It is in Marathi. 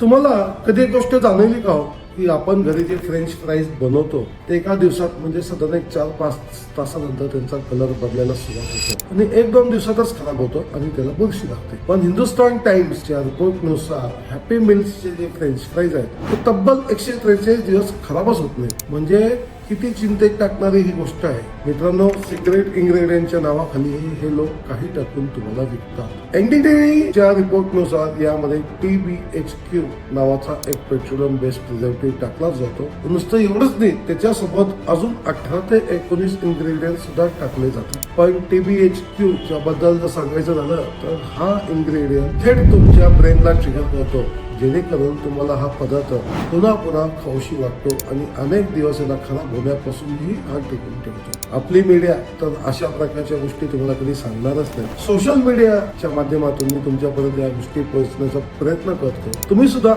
तुम्हाला कधी एक गोष्ट जाणवली का हो? की आपण घरी जे फ्रेंच फ्राईज बनवतो ते एका दिवसात म्हणजे साधारण एक चार पाच तासानंतर त्यांचा कलर बदलायला सुरुवात होतो. आणि एक दोन दिवसातच खराब होतो आणि त्याला बुरशी लागते. पण हिंदुस्तान टाइम्सच्या रिपोर्टनुसार हॅपी मिल्सचे जे फ्रेंच फ्राईज आहेत ते तब्बल एकशे त्रेचाळीस दिवस खराबच होत नाही म्हणजे किती चिंतेत टाकणारी ही गोष्ट आहे. मित्रांनो सिक्रेट इंग्रेडियंटच्या नावाखाली हे लोक काही टाकून तुम्हाला विकतात. एनडीटीच्या रिपोर्टनुसार यामध्ये टी बी एच क्यू नावाचा एक पेट्रोलियम बेस्ड प्रिझर्वेटिव्ह टाकला जातो. नुसतं एवढंच नाही त्याच्यासोबत अजून अठरा ते एकोणीस इंग्रेडियंट सुद्धा टाकले जातात. पण टी बी एच क्यू च्या बद्दल जर सांगायचं झालं तर हा इंग्रेडियंट थेट तुमच्या ब्रेनला ट्रिगर करतो. जेणेकरून तुम्हाला हा पदार्थ पुन्हा पुन्हा खाऊशी वाटतो आणि अनेक दिवस याला खराब होण्यापासूनही हा टिकून ठेवतो. आपली मीडिया तर अशा प्रकारच्या गोष्टी तुम्हाला कधी सांगणारच नाही. सोशल मीडियाच्या माध्यमातून मी तुमच्यापर्यंत या गोष्टी पोहोचण्याचा प्रयत्न करतो. तुम्ही सुद्धा